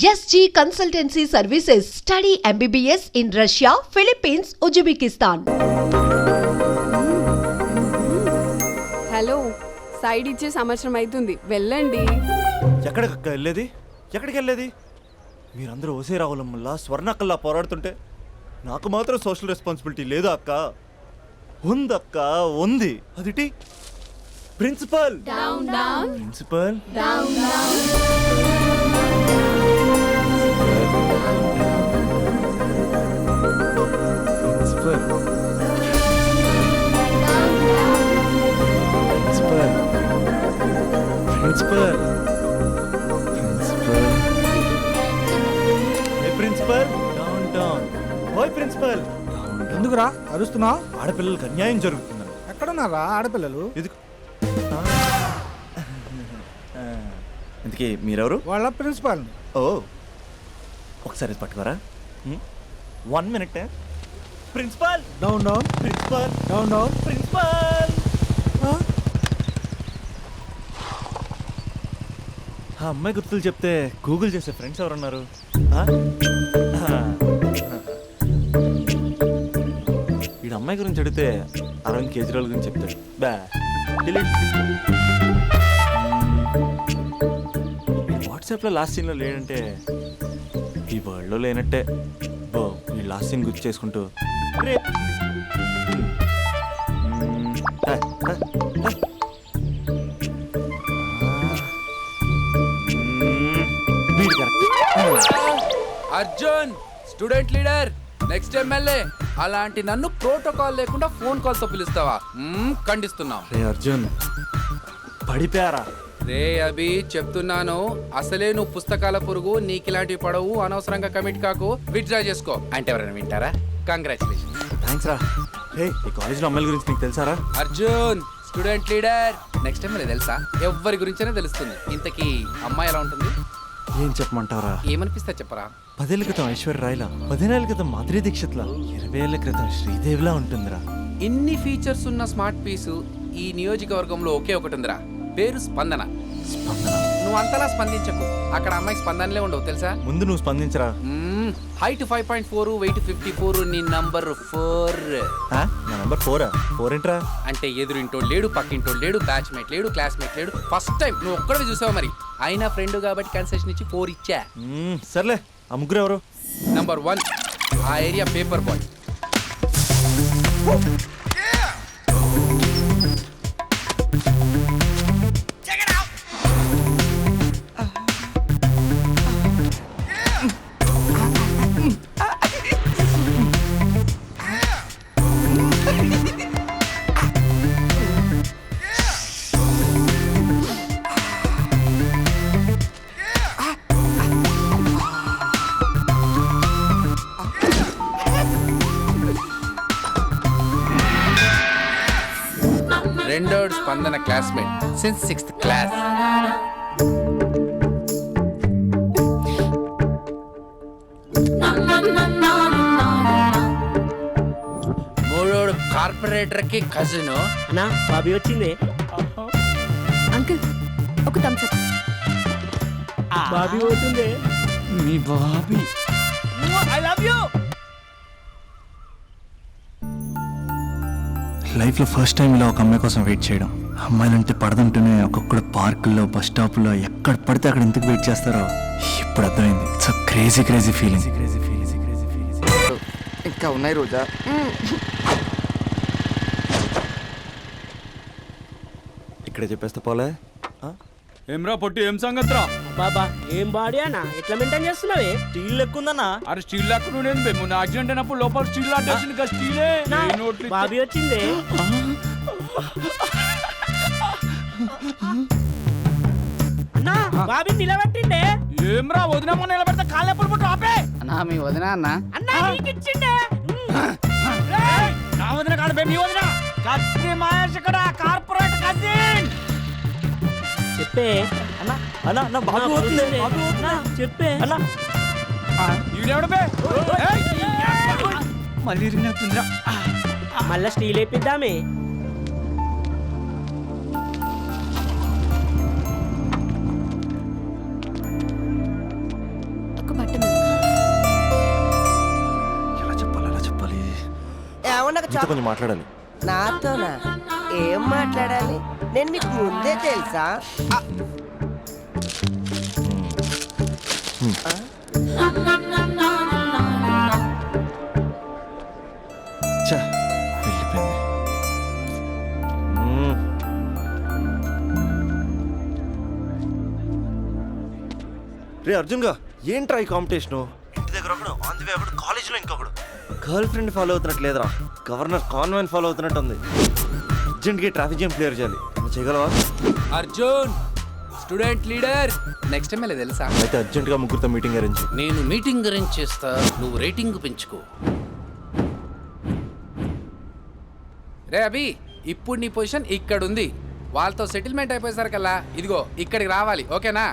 SG Consultancy Services. Study MBBS in Russia, Philippines, Uzbekistan. Hello side ఇచ్చే సంవత్సరం అవుతుంది వెళ్ళండి. ఎక్కడికక్క వెళ్ళేది? ఎక్కడికి వెళ్ళేది? మీరందరూ ఓసే రావులమ్మల్లా స్వర్ణక్కల్లా పోరాడుతుంటే నాకు మాత్రం సోషల్ రెస్పాన్సిబిలిటీ లేదా అక్క. ఉందక్క ఉంది. అదిటి? Principal. Principal. Principal principal principal principal ఏ ప్రిన్సిపల్ డౌన్ డౌన్ ఓయ్ ప్రిన్సిపల్ ఎందుకురా? అరుస్తున్నావు? ఆడపిల్లలకు అన్యాయం జరుగుతుందని ఎక్కడున్నారా ఆడపిల్లలు? ఎందుకు? ఇంతకీ మీరెవరు? వాళ్ళ ప్రిన్సిపాల్ ఓ. ఒకసారి పట్టుకోరా one minute principal down down principal down down principal ఆ అమ్మాయి గుర్తులు చెప్తే గూగుల్ చేసే ఫ్రెండ్స్ ఎవరున్నారు. వీడు అమ్మాయి గురించి అడిగితే అరవింద్ కేజ్రీవాల్ గురించి చెప్తాడు. బా వాట్సాప్లో లాస్ట్ సీన్లో లేడంటే ఈ వరల్డ్లో లేనట్టే. ఈ లాస్ట్ సీన్ గుర్తు చేసుకుంటూ. Arjun student leader next MLA అలాంటి నన్ను ప్రోటోకాల్ లేకుండా ఫోన్ కాల్తో పిలుస్తావా? మ్మ్, ఖండిస్తున్నాం. రే అర్జున్ పడిపోయారా? రే అభి చెప్తున్నాను. అసలే నువ్వు పుస్తకాల పురుగు నీకిలాంటివి పడవు. అనవసరంగా కమిట్ కాకు. విత్డ్రా చేసుకో. అంటే ఎవరైనా వింటారా? కంగ్రాచులేషన్ థ్యాంక్స్ రా. హే ఈ కాలేజ్లో అమ్మాయిల గురించి నీకు తెలుసారా? Arjun student leader next MLA తెలుసా? ఎవరి గురించైనా తెలుస్తుంది. ఇంతకీ అమ్మాయి ఎలా ఉంటుంది? ఏం చెప్పమంటారా ఏమనిపిస్తా చెప్పరా? పదేళ్ళ క్రితం ఐశ్వర్య రాయ్లా పదిహేనేళ్ళ క్రితం మాధురి దీక్షిత్లా ఇరవై ఏళ్ళ క్రితం శ్రీదేవిలా ఉంటుందిరా. ఇన్ని ఫీచర్స్ ఉన్న స్మార్ట్ పీసు ఈ నియోజకవర్గంలో ఒకే ఒకటి ఉందిరా. పేరు స్పందన. నువ్వు అంతలా స్పందించకు. అక్కడ అమ్మాయి స్పందనలే ఉండవు తెలుసా? ముందు నువ్వు స్పందించరా? Height five point four weight fifty four నీ నంబర్ ఫోర్? నా నంబర్ ఫోరా ఫోర్ ఏంట్రా? అంటే ఎదురింటో లేడు పక్కింటో లేడు బ్యాచ్మేట్ లేడు క్లాస్మేట్ లేడు. ఫస్ట్ టైం నువ్వు ఒక్కడే చూసావు మరి? అయినా ఫ్రెండ్ కాబట్టి కన్సెషన్ ఇచ్చి ఫోర్ ఇచ్చా. సర్లే ఆ ముగ్గురు ఎవరు? నంబర్ వన్ ఆ area paper boy రెండోడ్ Spandana classmate since sixth class మూడోడు కార్పొరేటర్కి కజిన్. అన్నా బాబీ వచ్చింది. అంకుల్ ఒక థమ్స్ అప్ బాబీ పోతుంది మీ బాబీ. ఐ లవ్ యూ లైఫ్లో ఫస్ట్ టైం ఇలా ఒక అమ్మాయి కోసం వెయిట్ చేయడం. అమ్మాయిలంటే పడదంటూనే ఒక్కొక్కడు పార్కుల్లో బస్ స్టాప్లో ఎక్కడ పడితే అక్కడ ఎందుకు వెయిట్ చేస్తారో ఇప్పుడు అర్థమైంది. It's crazy crazy feeling crazy crazy crazy feeling ఇంకా ఉన్నాయి రోజా? ఇక్కడే చెప్పేస్తే పోలే. ఏమ్రా పొట్టి ఏం సంగతిరా? బాబా ఏం బాడీ అన్నా? ఎట్లా మెయింటైన్ చేస్తున్నావే? స్టీల్ లెక్కుందన్నా? అరే స్టీల్ లాక్కుడు నేను మొన్న యాక్సిడెంట్ అయినప్పుడు లోపల స్టీల్ లాంటి ఇంకా స్టీలే. బాబీ వచ్చింది. అన్నా బాబీ నిలబెట్టిండే ఏమ్రా వదినమ్మ నిలబెడితే కాళ్ళు ఎప్పుడు పుట్టు ఆపే. అన్నా మీ వదిన అన్న? అన్నా నీకు ఇచ్చిండే నా వదిన కాదు మీ వదిన. కత్తి మహేష్ ఇక్కడ కార్పొరేట్ కజిన్. చెప్పే. అన్నా అన్నా బాబు వస్తుంది బాబు అన్నా చెప్పే. అన్నా. మళ్ళా స్టీల్ వేపిద్దామే. కొంచెం మాట్లాడాలి. నాతోనా? ఏం మాట్లాడాలి? నేను నీకు ముందే తెలుసా. రే అర్జున్గా ఏంట్రా ఈ కాంపిటీషన్? ఇంటి దగ్గర ఒకడు ఆన్ ది వే ఒకడు కాలేజీలో ఇంకొకడు. గర్ల్ ఫ్రెండ్ ఫాలో అవుతున్నట్టు లేదురా. గవర్నర్ కాన్వెంట్ ఫాలో అవుతున్నట్టు ఉంది. అర్జెంట్గా ట్రాఫిక్ జామ్ క్లియర్ చేయాలి. నువ్వు చేయగలవా? Arjun student leader. Next MLA తెలుసా? అయితే అర్జెంట్గా ముగ్గురితో మీటింగ్ అరేంజ్ నేను మీటింగ్ అరేంజ్ చేస్తా నువ్వు రేటింగ్ పెంచుకో. రే అభి ఇప్పుడు నీ పొజిషన్ ఇక్కడ ఉంది వాళ్ళతో సెటిల్మెంట్ అయిపోయేసరికల్లా ఇదిగో ఇక్కడికి రావాలి ఓకేనా?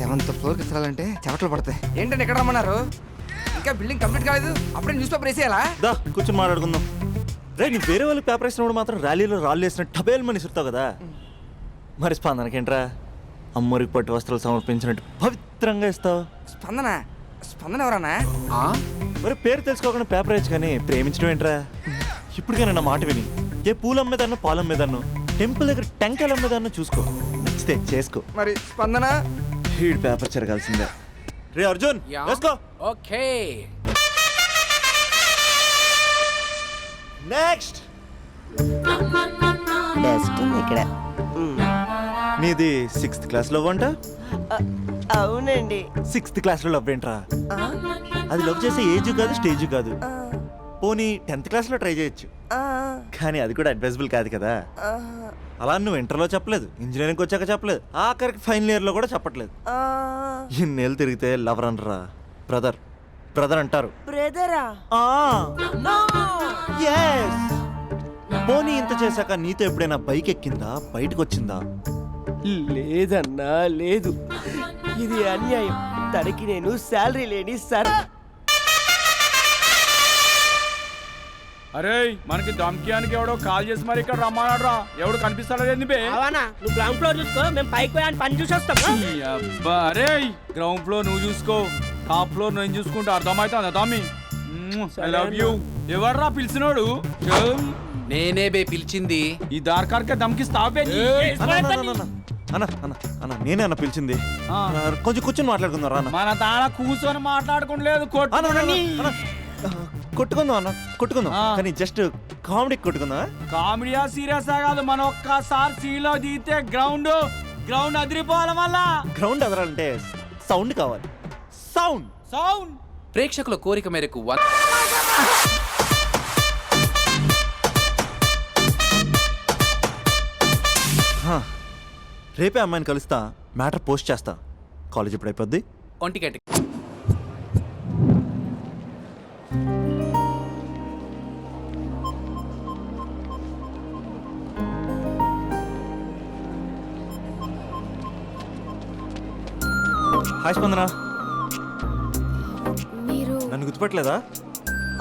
సెవెంత్ ఫ్లోర్కి వెళ్ళాలంటే చెవటలు పడతాయి. ఏంటంటే ఎక్కడ రమ్మన్నారు? ఇంకా బిల్డింగ్ కంప్లీట్ కాలేదు? అప్పుడే న్యూస్ పేపర్ వేసేయాలా? దా కూర్చొని మాట్లాడుకుందాం. రే నీ వేరే వాళ్ళు పేపర్ వేసినప్పుడు మాత్రం ర్యాలీలో రాళ్ళు వేసినట్టు టబేల్ మని సుడతావు కదా. మరి స్పందనకేంట్రా? అమ్మరికి పట్టు వస్త్రాలు సమర్పించినట్టు పవిత్రంగా ఇస్తావు. స్పందన? స్పందన ఎవరన్నా? ఆ? మరి పేరు తెలుసుకోకుండా పేపర్ వేయచ్చు కానీ ప్రేమించడం ఏంట్రా? ఇప్పటికైనా నా మాట విని ఏ పూలు అమ్మేదాన్నో పాలు అమ్మేదాన్నో టెంపుల్ దగ్గర టెంకాయలు అమ్మేదాన్నో చూసుకో. నచ్చితే చేసుకో. మరి స్పందన? హీడ్ పేపర్ చెరగాల్సిందే. రే అర్జున్ ఓకే. నెక్స్ట్ డస్ట్ ఉంది ఇక్కడ. ఉమ్, నీది సిక్స్త్ క్లాస్లో ఆ, అవునండి. సిక్స్త్ క్లాస్లో లవ్ ఏంట్రా? అది లవ్ చేసే ఏజ్ కాదు స్టేజ్ కాదు. పోనీ టెన్త్ క్లాస్లో ట్రై చేయొచ్చు. కానీ అది కూడా అడ్వైజబుల్ కాదు కదా. అలా నువ్వు ఇంటర్లో చెప్పలేదు ఇంజనీరింగ్ వచ్చాక చెప్పలేదు ఆఖరికి ఫైనల్ ఇయర్లో కూడా చెప్పట్లేదు. ఇన్నేళ్ళు తిరిగితే లవర్ అనరా బ్రదర్ బ్రదర్ అంటారు. బ్రదరా? ఆ. No yes. పోనీ ఇంత చేశాక నీతో ఎప్పుడైనా బైక్ ఎక్కిందా? బయటకు వచ్చిందా లేదన్నా లేదు. ఇది అన్యాయం. తనకి నేను శాలరీ లేని సార్. అరే మనకి దమ్కియానికి ఎవడో కాల్ చేసి మరి ఇక్కడ రమ్మన్నాడు ఎవడు కనిపిస్తాడో ఏంది బే. అవనా? నువ్వు గ్రౌండ్ ఫ్లోర్ చూసుకో మేము పైకి పోయి పని చూసి వస్తాం. ఈ అబ్బా అరే గ్రౌండ్ ఫ్లోర్ నువ్వు చూసుకో. టాప్ ఫ్లోర్ నేను చూసుకుంటే అర్థమవుతుందా తమ్మి. ఐ లవ్ యూ ఎవర్రా పిలిచినోడు. నేనే బే పిలిచింది. ఈ దార్కార్కే అన్న, అన్న, అన్న, అన్న. అన్న అన్న అన్న నేనే అన్న పిలిచింది. ఆ. కొంచెం కూర్చొని మాట్లాడుకుందాం రా అన్న. మన దాన కూర్చొని మాట్లాడుకోలేదు అన్న, అన్న, అన్న, కొట్టు అన్న. ఆ, కొట్టుకుందాం అన్న కొట్టుకుందాం. ఆ. కానీ జస్ట్ కామెడీకి కొట్టుకుందాం కామెడీయా సీరియస్ కాదు మన ఒక్కసారి సీలో దిగితే గ్రౌండ్ గ్రౌండ్ అదిరిపోవాలి మళ్ళా. గ్రౌండ్ ఎదరాలంటే సౌండ్ కావాలి. సౌండ్. సౌండ్. ప్రేక్షకుల కోరిక మేరకు వన్ రేపే అమ్మాయిని కలుస్తా మ్యాటర్ పోస్ట్ చేస్తా. కాలేజ్ ఇప్పుడు అయిపోద్ది? ఒంటి గంటకి. హాయ్ స్పందన. గుర్తుపట్టలేదా?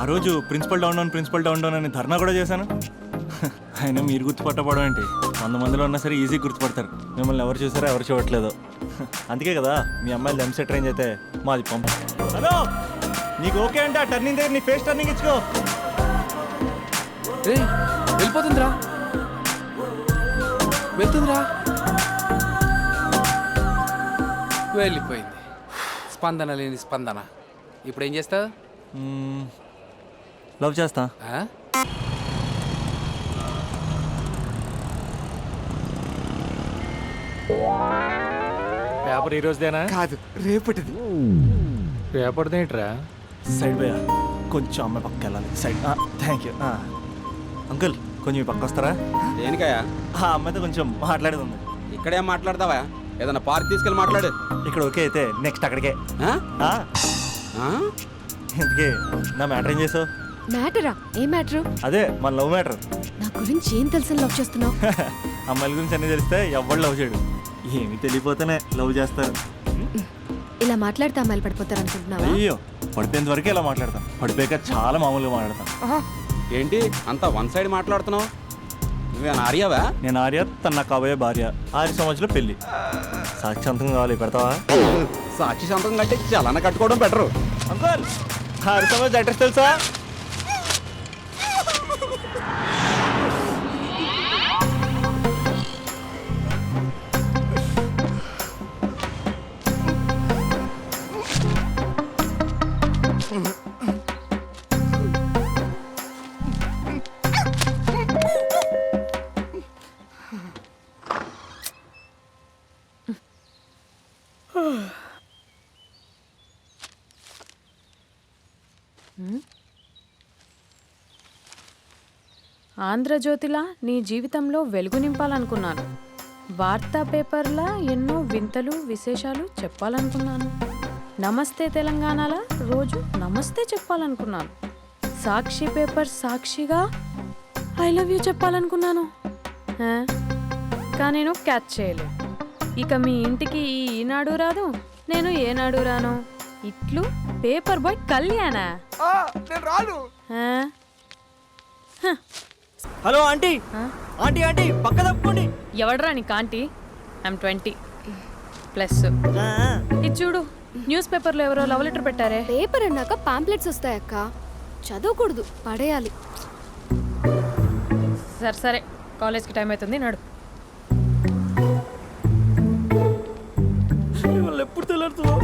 ఆ రోజు principal down down principal down down అని ధర్నా కూడా చేశాను. అయినా మీరు గుర్తుపట్టబడం ఏంటి? వంద మందిలో ఉన్నా సరే ఈజీ గుర్తుపడతారు. మిమ్మల్ని ఎవరు చూసారో ఎవరు చూడట్లేదు. అందుకే కదా మీ అమ్మాయిలు ఎంసెట్ రేంజ్ అయితే మాది పంప. హలో! నీకు ఓకే అంటే ఆ టర్నింగ్ దగ్గర నీ ఫేస్ టర్నింగ్ ఇచ్చుకో. వెళ్ళిపోతుందిరా. వెళ్తుందిరా. వెళ్ళిపోయింది. స్పందన లేని స్పందన. ఇప్పుడు ఏం చేస్తావు? లవ్ చేస్తా. ఆ? పేపర్ ఈ రోజుదేనా? కాదు రేపటిది. పేపర్ ఏంట్రా? సైడ్ పోయా కొంచెం అమ్మాయి పక్క వెళ్ళాలి. సైడ్ థ్యాంక్ యూ అంకుల్ కొంచెం ఈ పక్క వస్తారా? దేనికయ్యా? ఆ అమ్మాయితో కొంచెం మాట్లాడేది ఉంది. ఇక్కడేం మాట్లాడతావా? ఏదైనా పార్క్ తీసుకెళ్ళి మాట్లాడు. ఇక్కడ ఓకే అయితే నెక్స్ట్ అక్కడికే. ఆ? ఆ, ఆ? ఇంతకీ నా మ్యాటర్ ఏం చేసావు? మ్యాటరా? ఏ మ్యాటరు? అదే మన లవ్ మ్యాటర్. నా గురించి ఏం తెలుసని లవ్ చేస్తున్నావు? అమ్మాయిల గురించి అన్ని తెలిస్తే ఎవడు లవ్ చేయడు. ఏమి తెలియపోతేనే లవ్ చేస్తారు. ఇలా మాట్లాడితే అమ్మాయిలు పడిపోతారు అనుకుంటున్నావా? అయ్యో పడిపోయేంత వరకే ఇలా మాట్లాడతాం. పడిపోయాక చాలా మామూలుగా మాట్లాడతాం. ఏంటి అంతా వన్ సైడ్ మాట్లాడుతున్నావు? నువ్వేనా ఆర్యావా? నేను ఆర్య తన నాకు కాబోయే భార్య. ఆరు సంవత్సరాలు పెళ్ళి సాక్షాంతం కావాలి పెడతావా? సాక్షి సంతకం కట్టి చలన కట్టుకోవడం బెటరు. అంకుల్! ఆరు సంవత్సరాలు అడ్రస్ తెలుసా ఆంధ్రజ్యోతిలా నీ జీవితంలో వెలుగు నింపాలనుకున్నాను. వార్తా పేపర్లా ఎన్నో వింతలు విశేషాలు చెప్పాలనుకున్నాను. నమస్తే తెలంగాణలా? రోజు నమస్తే చెప్పాలనుకున్నాను. సాక్షి పేపర్ సాక్షిగా ఐ లవ్ యూ చెప్పాలనుకున్నాను. కానీ నేను క్యాచ్ చేయలేదు ఇక మీ ఇంటికి ఈనాడు రాదు నేను ఏనాడు రాను. ఇట్లు పేపర్ బాయ్ కళ్యాణా? రాను? Hello aunty. ఆంటీ ఆంటీ పక్క తప్పుకోండి. ఎవడ్రా నీ కాంటీ ఐమ్ ట్వంటీ ప్లస్ ఇది చూడు న్యూస్ పేపర్లో ఎవరో లవ్ లెటర్ పెట్టారే. పేపర్ అన్నాక పాంప్లెట్స్ వస్తాయక్క చదవకూడదు పడేయాలి. సరే సరే. కాలేజ్కి టైం అవుతుంది నడు. వాళ్ళు ఎప్పుడు తెల్లారుతుందో?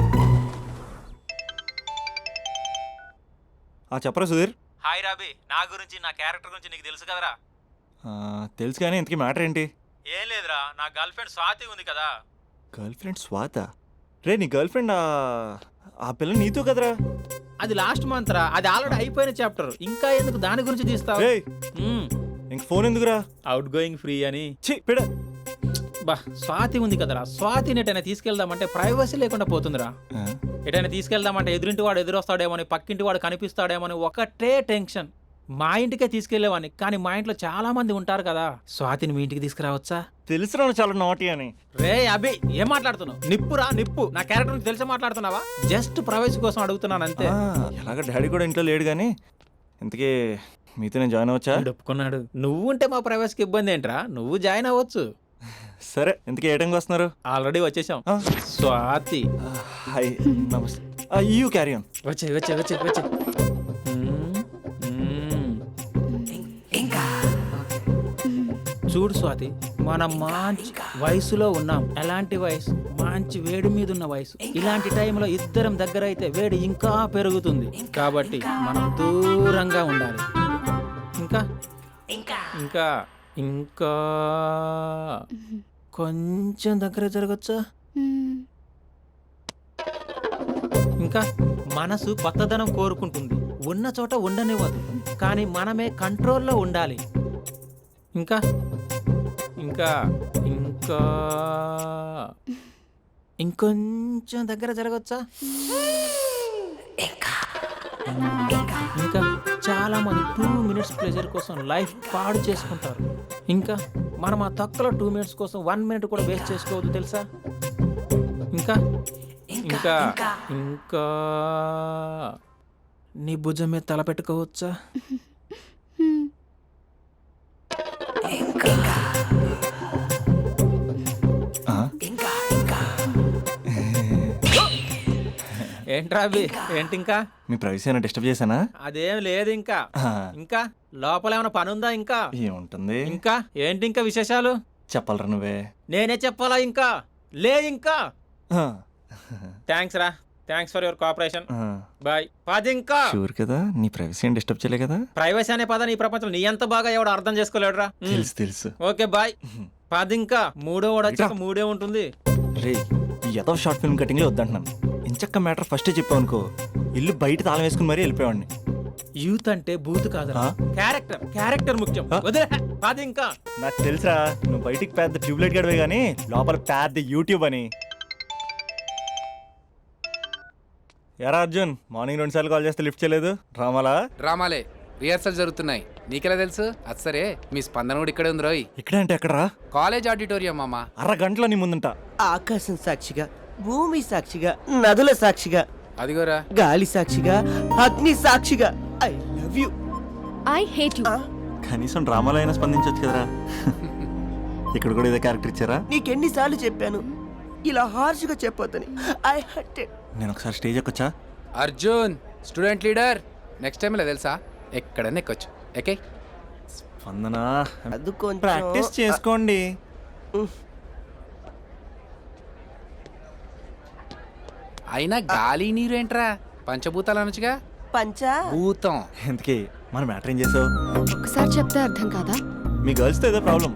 ఆ చెప్పరా సుధీర్? హాయ్ రాబీ నా గురించి నా క్యారెక్టర్ గురించి నీకు తెలుసు కదరా? ఆ, తెలుసు కానీ ఇంతకీ మ్యాటర్ ఏంటి? ఏం లేదురా నా గర్ల్ ఫ్రెండ్ స్వాతి ఉంది కదా. గర్ల్ ఫ్రెండ్ స్వాత? రే నీ గర్ల్ ఫ్రెండ్ ఆ పిల్ల నీతో కదరా? అది లాస్ట్ మంత్ రా అది ఆల్రెడీ అయిపోయిన చాప్టర్. ఇంకా ఎందుకు దాని గురించి తీస్తావు? రే ఇంక ఫోన్ ఎందుకురా? అవుట్ గోయింగ్ ఫ్రీ అని. ఛీ పిడ! బా స్వాతి ఉంది కదరా. స్వాతిని ఎటైనా తీసుకెళ్దామంటే ప్రైవసీ లేకుండా పోతుందిరా. ఎటైనా తీసుకెళ్దామంటే ఎదురింటి వాడు ఎదురొస్తాడేమోని పక్కింటి వాడు కనిపిస్తాడేమోని ఒకటే టెన్షన్. మా ఇంటికే తీసుకెళ్ళేవాడిని కానీ మా ఇంట్లో చాలా మంది ఉంటారు కదా. స్వాతిని మీ ఇంటికి తీసుకురావచ్చా? తెలుసురా నువ్వు చాలా నాటి అని. రే అభి ఏం మాట్లాడుతున్నావు? నిప్పురా నిప్పు. నా క్యారెక్టర్ తెలిసి మాట్లాడుతున్నావా? జస్ట్ ప్రైవసీ కోసం అడుగుతున్నాను అంతే. ఎలాగ డాడీ కూడా ఇంట్లో లేడు కానీ ఇంతకీ మీతో నేను జాయిన్ అవ్వచ్చా? వీడు ఒప్పుకున్నాడు. నువ్వు ఉంటే మా ప్రైవసీకి ఇబ్బంది ఏంట్రా? నువ్వు జాయిన్ అవ్వచ్చు. సరే ఇంతకీ ఏ టైంకి వస్తున్నారు? ఆల్రెడీ వచ్చేసాం. ఆ. స్వాతి. హాయ్ నమస్తే. యూ క్యారీ ఆన్ వచ్చే వచ్చే వచ్చే వచ్చే. చూడు స్వాతి మనం మంచి వయసులో ఉన్నాం. ఎలాంటి వయసు? మంచి వేడి మీద ఉన్న వయసు. ఇలాంటి టైంలో ఇద్దరం దగ్గర అయితే వేడి ఇంకా పెరుగుతుంది. కాబట్టి మనం దూరంగా ఉండాలి. ఇంకా. ఇంకా. ఇంకా. కొంచెం దగ్గర జరగచ్చా? ఇంకా మనసు కొత్తదనం కోరుకుంటుంది. ఉన్న చోట ఉండనివ్వదు. కానీ మనమే కంట్రోల్లో ఉండాలి. ఇంకా? ఇంకా? ఇంకా? ఇంకొంచెం దగ్గర జరగచ్చా? ఇంకా? చాలా మంది టూ మినిట్స్ ప్లెజర్ కోసం లైఫ్ పాడు చేసుకుంటారు. ఇంకా మనం ఆ తక్కువ టూ మినిట్స్ కోసం వన్ మినిట్ కూడా వేస్ట్ చేసుకోవద్దు తెలుసా? ఇంకా ఇంకా. ఇంకా. నీ భుజం మీద తల పెట్టుకోవచ్చా? ఏంట్రా అవి ఏంటి ఇంకా? మీ ప్రైవసీ అయినా డిస్టర్బ్ చేశానా? అదేం లేదు ఇంకా. ఆ, ఇంకా? లోపల ఏమైనా పని ఉందా ఇంకా? ఏముంటుంది? ఇంకా? ఏంటి ఇంకా విశేషాలు? చెప్పాలరా నువ్వే. నేనే చెప్పాలా ఇంకా? లే ఇంకా? ఆ, థ్యాంక్స్ రా. థ్యాంక్స్ ఫర్ యువర్ కోఆపరేషన్ ఆ. బాయ్ పది ఇంకా. షూర్ కదా? నీ ప్రైవసీ ఏం డిస్టర్బ్ చేయలే కదా? ప్రైవసీ అనే పదాన్ని ఈ ప్రపంచంలో నీ ఎంత బాగా ఎవడు అర్థం చేసుకోలేడురా? మ్. తెలుసు. తెలుసు ఓకే బాయ్ పది ఇంకా. మూడో వాడు వచ్చాక మూడే ఉంటుంది. రే ఈ ఎదో షార్ట్ ఫిల్మ్ కటింగ్లో వద్దంటున్నాను. ఇంచక్క మ్యాటర్ ఫస్టే చెప్పావు అనుకో ఇల్లు బయట తాళం వేసుకుని మరీ వెళ్ళిపోయాడిని యూత్ అంటే బూత్ కాదు ఆ? క్యారెక్టర్ క్యారెక్టర్ ముఖ్యం? వదిలే పది ఇంకా. నాకు తెలుసురా నువ్వు బయటికి పెద్ద ట్యూబ్లైట్ గడవే కానీ లోపల పెద్ద యూట్యూబ్ అని. ఎరా అర్జున్ మార్నింగ్ రెండు సార్లు కాల్ చేస్తే లిఫ్ట్ చేయలేదు. రామాలా? డ్రామాలే రిహార్సల్ జరుగుతున్నాయి. నీకెలా తెలుసు? అది సరే మీ స్పందన కూడా ఇక్కడే ఉంది రోయ్. ఇక్కడ అంటే ఎక్కడరా? కాలేజ్ ఆడిటోరియం మామ. అరగంటలో నీ ముందుంటా. ఆకాశం సాక్షిగా భూమి సాక్షిగా నదుల సాక్షిగా అదిగోరా. గాలి సాక్షిగా అగ్ని సాక్షిగా. I love you I hate you కనీసం డ్రామాలో అయినా స్పందించవచ్చు కదరా. ఇక్కడ కూడా ఇదే క్యారెక్టర్ ఇచ్చారా? నీకెన్నిసార్లు చెప్పాను. ఇలా హార్ష్గా చెప్పొద్దని. ఐ హర్టెడ్ నేను ఒకసారి stage ఎక్కొచ్చా? Arjun student leader. Next time ఇలా తెలుసా? ఎక్కడన్నా ఎక్కొచ్చు. ఓకే వందనా అది కొంచెం ప్రాక్టీస్ చేసుకోండి. అయినా గాలి నీరు ఏంట్రా? పంచభూతాలు అనొచ్చుగా? పంచా. భూతం. ఎందుకే? మన మ్యాటర్ ఏం చేసావు? ఒకసారి చెప్తే అర్థం కాదా? మీ గర్ల్స్తో ఏదో ప్రాబ్లం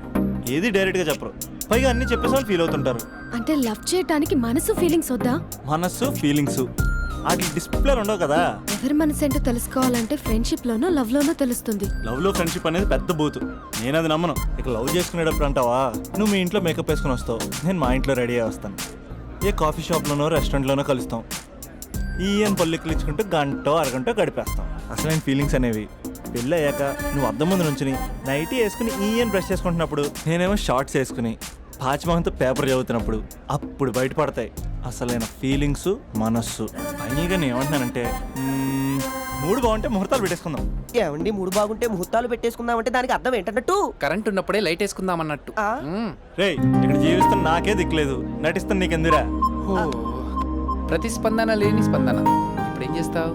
ఏది డైరెక్ట్గా చెప్పరు. పైగా అన్ని చెప్పేసి వాళ్ళు ఫీల్ అవుతుంటారు. అంటే లవ్ చేయటానికి మనసు ఫీలింగ్స్ వద్దా? మనస్సు ఫీలింగ్స్. వాటి డిస్ప్లే ఉండవు కదా. ఎవరి మనసు ఏంటో తెలుసుకోవాలంటే ఫ్రెండ్షిప్ లోనో లవ్ లోనో తెలుస్తుంది. లవ్లో ఫ్రెండ్షిప్ అనేది పెద్ద బూతు. నేను అది నమ్మను. ఇక లవ్ చేసుకునేటప్పుడు అంటావా? నువ్వు మీ ఇంట్లో మేకప్ వేసుకుని వస్తావు. నేను మా ఇంట్లో రెడీ అయ్యి వస్తాను. ఏ కాఫీ షాప్లోనో రెస్టారెంట్లోనో కలుస్తాం. ఈయన పల్లెక్కులు ఇచ్చుకుంటూ గంట అరగంట గడిపేస్తాం. అసలైన ఫీలింగ్స్ అనేవి. పెళ్ళి అయ్యాక నువ్వు అద్దం ముందు నుంచుని నైటీ వేసుకుని ఈయన బ్రష్ చేసుకుంటున్నప్పుడు నేనేమో షార్ట్స్ వేసుకుని పాచిమహంతో పేపర్ చదువుతున్నప్పుడు అప్పుడు బయటపడతాయి. అసలైన ఫీలింగ్స్ మనస్సు. ఫైనల్గా నేను ఏమంటున్నానంటే మూడు బాగుంటే ముహూర్తాలు పెట్టేసుకుందాం. ఏమండి మూడు బాగుంటే ముహూర్తాలు పెట్టేసుకుందామంటే దానికి అర్థం ఏంటన్నట్టు? కరెంట్ ఉన్నప్పుడే లైట్ వేసుకుందాం అన్నట్టు ఆ? మ్మ్. రేయ్ ఇక్కడ జీవిస్తున్న నాకే దిక్కులేదు. నటిస్తున్న నీకెందురా ఓ. ప్రతిస్పందన లేని స్పందన. ఇప్పుడు ఏం చేస్తావు?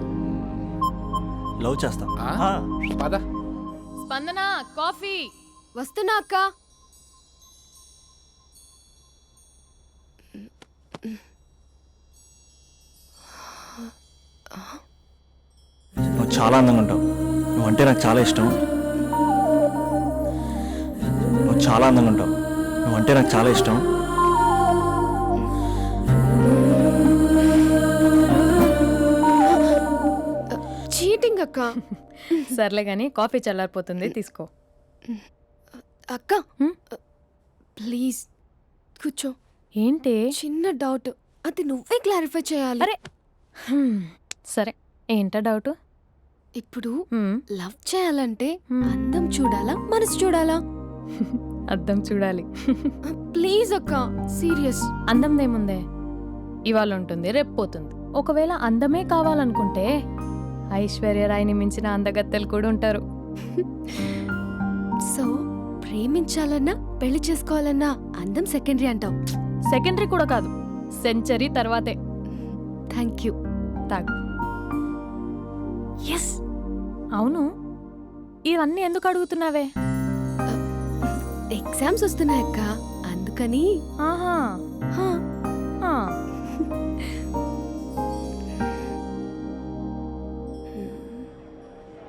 లవ్ చేస్తా. ఆ? ఆ. పద. స్పందన కాఫీ. వస్తున్నా అక్క. చాలా అందంగా ఉంటావు. నువ్వంటే నాకు చాలా ఇష్టం. నువ్వు చాలా అందంగా ఉంటావు. నువ్వంటే నాకు చాలా ఇష్టం. చీటింగ్ అక్క. సర్లే గాని కాఫీ చల్లారిపోతుంది తీసుకో. అక్క ప్లీజ్ కూర్చో. ఏంటి? చిన్న డౌట్. అది నువ్వే క్లారిఫై చేయాలి. అరే సరే. ఏంటా డౌట్? ఇప్పుడు లవ్ చేయాలంటే అందం చూడాలా మనసు చూడాలా? అద్దం చూడాలి. ప్లీజ్ అక్క సీరియస్. అందందేముందే? ఇవాళ ఉంటుంది రేపు పోతుంది ఒకవేళ అందమే కావాలనుకుంటే ఐశ్వర్య రాయిని మించిన అందగత్తెలు కూడా ఉంటారు. సో ప్రేమించాలన్నా పెళ్ళి చేసుకోవాలన్నా అందం సెకండరీ అంటావు. సెకండరీ కూడా కాదు సెంచరీ తర్వాతే. Thank you. తాగు. ఎస్ అవును. ఇవన్నీ ఎందుకు అడుగుతున్నావే? ఎగ్జామ్స్ వస్తున్నాయి అక్క అందుకని. ఆహా. హా,